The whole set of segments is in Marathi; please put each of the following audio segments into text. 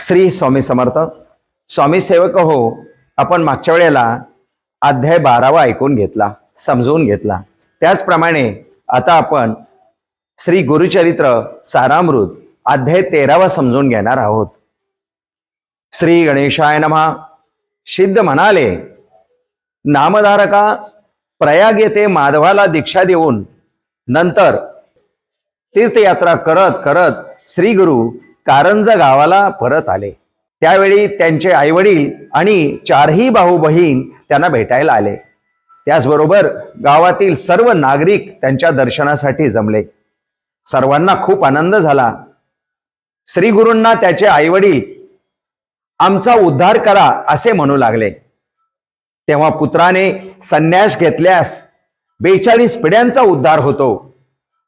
श्री स्वामी समर्थ. स्वामी सेवक हो आपण मागच्या वेळेला अध्याय बारावा ऐकून घेतला समजून घेतला. त्याचप्रमाणे आता आपण श्री गुरुचरित्र सारामृत अध्याय तेरावा समजून घेणार आहोत. श्री गणेशाय नमहा. सिद्ध म्हणाले नामधारका प्रयाग येथे माधवाला दीक्षा देऊन नंतर तीर्थयात्रा करत करत श्री गुरु कारंजा गावाला परत आले. त्यावेळी त्यांचे आईवडील आणि चारही भाऊ बहीण त्यांना भेटायला आले. त्याचबरोबर गावातील सर्व नागरिक त्यांच्या दर्शनासाठी जमले. सर्वांना खूप आनंद झाला. श्री गुरूंना त्याचे आईवडील आमचा उद्धार करा असे म्हणू लागले. तेव्हा पुत्राने संन्यास घेतल्यास बेचाळीस पिढ्यांचा उद्धार होतो.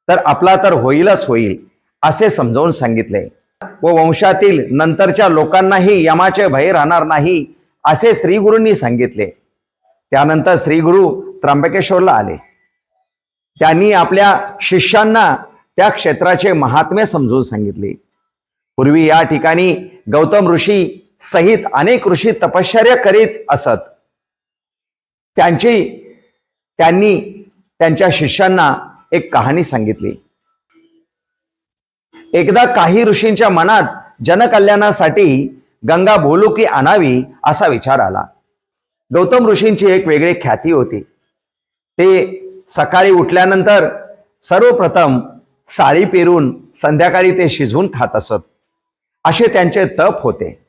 तर आपला तर होईलच होईल असे समजावून सांगितले. व वंशातील नंतरच्या लोकांनाही यमाचे भय राहणार नाही असे श्रीगुरूंनी सांगितले. त्यानंतर श्रीगुरु त्र्यंबकेश्वरला आले. त्यांनी आपल्या शिष्यांना त्या क्षेत्राचे महात्म्य समजून सांगितले. पूर्वी या ठिकाणी गौतम ऋषी सहित अनेक ऋषी तपश्चर्या करीत असत. त्यांची त्यांनी त्यांच्या शिष्यांना एक कहाणी सांगितली. एकदा काही ऋषींच्या मनात जनकल्याणासाठी गंगा बोलुकी आणावी असा विचार आला. गौतम ऋषींची एक वेगळी ख्याती होती. ते सकाळी उठल्यानंतर सर्वप्रथम साळी पेरून संध्याकाळी ते शिजवून खात असत. असे त्यांचे तप होते.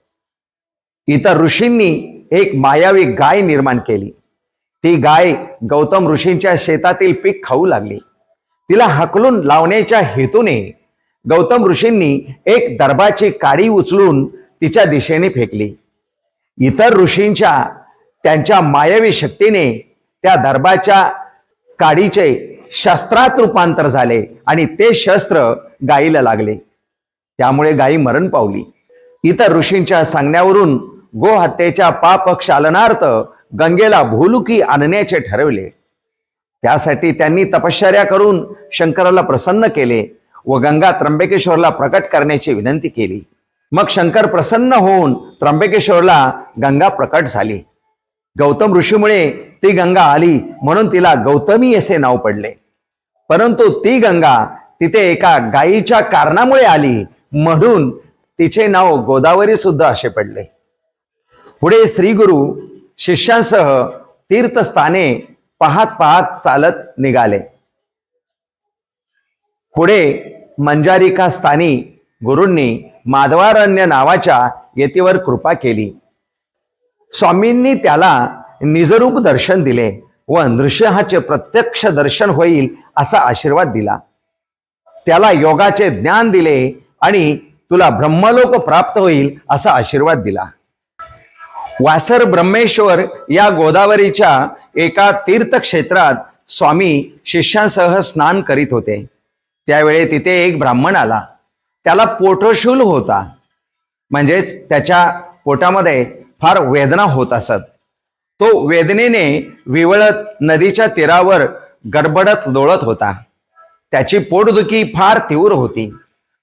इतर ऋषींनी एक मायावी गाय निर्माण केली. ती गाय गौतम ऋषींच्या शेतातील पीक खाऊ लागली. तिला हकलून लावण्याच्या हेतूने गौतम ऋषींनी एक दर्भाची काडी उचलून तिच्या दिशेने फेकली. इतर ऋषींच्या त्यांच्या मायावी शक्तीने त्या दर्भाच्या काडीचे शस्त्रात रूपांतर झाले आणि ते शस्त्र गायीला लागले. त्यामुळे गायी मरण पावली. इतर ऋषींच्या सांगण्यावरून गोहत्येच्या पाप क्षालनार्थ गंगेला भूलुकी आणण्याचे ठरवले. त्यासाठी त्यांनी तपश्चर्या करून शंकराला प्रसन्न केले. व गंगा त्र्यंबकेश्वरला प्रकट करण्याची विनंती केली. मग शंकर प्रसन्न होऊन त्र्यंबकेश्वरला गंगा प्रकट झाली. गौतम ऋषीमुळे ती गंगा आली म्हणून तिला गौतमी असे नाव पडले. परंतु ती गंगा तिथे एका गायीच्या कारणामुळे आली म्हणून तिचे नाव गोदावरी सुद्धा असे पडले. पुढे श्रीगुरु शिष्यांसह तीर्थस्थाने पाहत पाहत चालत निघाले. पुढे मंजारिका स्थानी गुरूंनी माधवारण्य नावाच्या येतीवर कृपा केली. स्वामींनी त्याला निजरूप दर्शन दिले व नृसिंहाचे प्रत्यक्ष दर्शन होईल असा आशीर्वाद दिला. त्याला योगाचे ज्ञान दिले आणि तुला ब्रह्मलोक प्राप्त होईल असा आशीर्वाद दिला. वासर ब्रह्मेश्वर या गोदावरीच्या एका तीर्थक्षेत्रात स्वामी शिष्यांसह स्नान करीत होते. त्यावेळी तिथे एक ब्राह्मण आला. त्याला पोटशूल होता. म्हणजेच त्याच्या पोटामध्ये फार वेदना होत असत. तो वेदनेने विवळत नदीच्या तीरावर गडबडत लोळत होता. त्याची पोटदुखी फार तीव्र होती.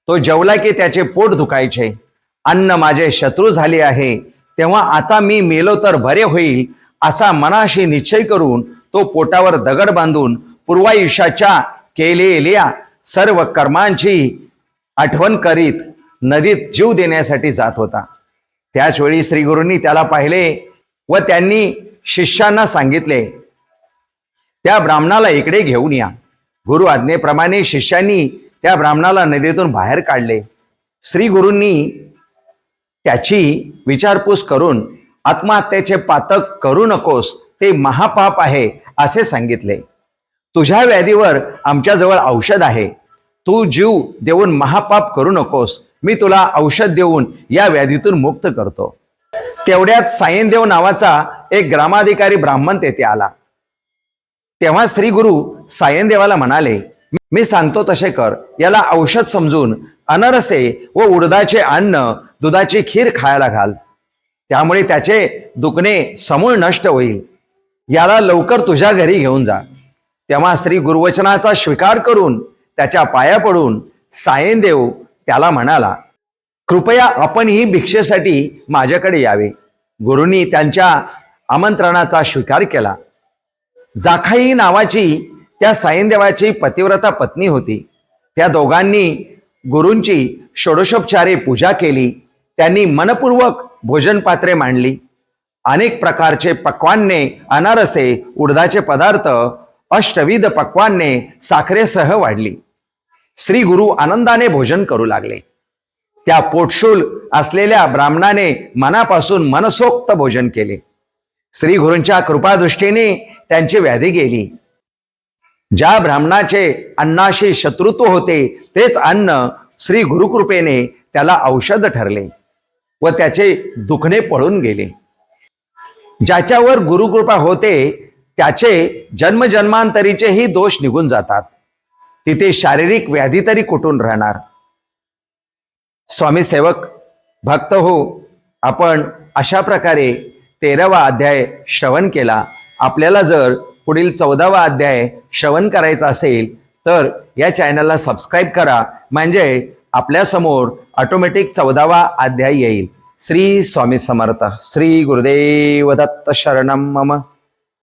तो जेवला की त्याचे पोट दुखायचे. अन्न माझे शत्रू झाले आहे. तेव्हा आता मी मेलो तर बरे होईल असा मनाशी निश्चय करून तो पोटावर दगड बांधून पूर्वायुष्याच्या केलेल्या सर्व कर्मांची आठवण करीत नदीत जीव देण्यासाठी जात होता. त्याच वेळी श्रीगुरूंनी त्याला पाहिले व त्यांनी शिष्यांना सांगितले त्या ब्राह्मणाला इकडे घेऊन या. गुरु आज्ञेप्रमाणे शिष्यांनी त्या ब्राह्मणाला नदीतून बाहेर काढले. श्री गुरूंनी त्याची विचारपूस करून आत्महत्येचे पातक करू नकोस ते महापाप आहे असे सांगितले. तुझ्या व्याधीवर आमच्याजवळ औषध आहे. तू जीव देऊन महापाप करू नकोस. मी तुला औषध देऊन या व्याधीतून मुक्त करतो. तेवढ्यात सायनदेव नावाचा एक ग्रामाधिकारी ब्राह्मण तेथे आला. तेव्हा श्री गुरु सायनदेवाला म्हणाले मी सांगतो तसे कर. याला औषध समजून अनरसे व उडदाचे अन्न दुधाची खीर खायला घाल. त्यामुळे त्याचे दुखणे समूळ नष्ट होईल. याला लवकर तुझ्या घरी घेऊन जा. तेव्हा श्री गुरुवचनाचा स्वीकार करून त्याच्या पाया पडून सायनदेव त्याला म्हणाला कृपया आपणही भिक्षेसाठी माझ्याकडे यावे. गुरुंनी त्यांच्या आमंत्रणाचा स्वीकार केला. जाखाई नावाची त्या साईनदेवाची पतिव्रता पत्नी होती. त्या दोघांनी गुरूंची षोडशोपचारे पूजा केली. त्यांनी मनपूर्वक भोजन पात्रे मांडली. अनेक प्रकारचे पक्वान्ने अनारसे उडदाचे पदार्थ अष्टविध पक्वान्ने साखरेसह वाढली. श्री गुरु आनंदाने भोजन करू लागले. त्या पोटशूल असलेल्या ब्राह्मणाने मनापासून मनसोक्त भोजन केले. श्री गुरूंच्या कृपादृष्टीने त्यांची व्याधी गेली. ज्या ब्राह्मणाचे अन्नाशी शत्रुत्व होते तेच अन्न श्री गुरुकृपेने त्याला औषध ठरले व त्याचे दुखणे पळून गेले. ज्याच्यावर गुरुकृपा होते त्याचे जन्मजन्मांतरीचेही दोष निघून जातात. तिथे शारीरिक व्याधी तरी कुठून राहणार? स्वामी सेवक भक्त हो आपण अशा प्रकारे तेरावा अध्याय श्रवण केला. आपल्याला जर पुढील चौदावा अध्याय श्रवण करायचा असेल तर या चॅनलला सबस्क्राईब करा. म्हणजे आपल्यासमोर ऑटोमॅटिक चौदावा अध्याय येईल. श्री स्वामी समर्थ श्री गुरुदेव दत्त शरणम मम.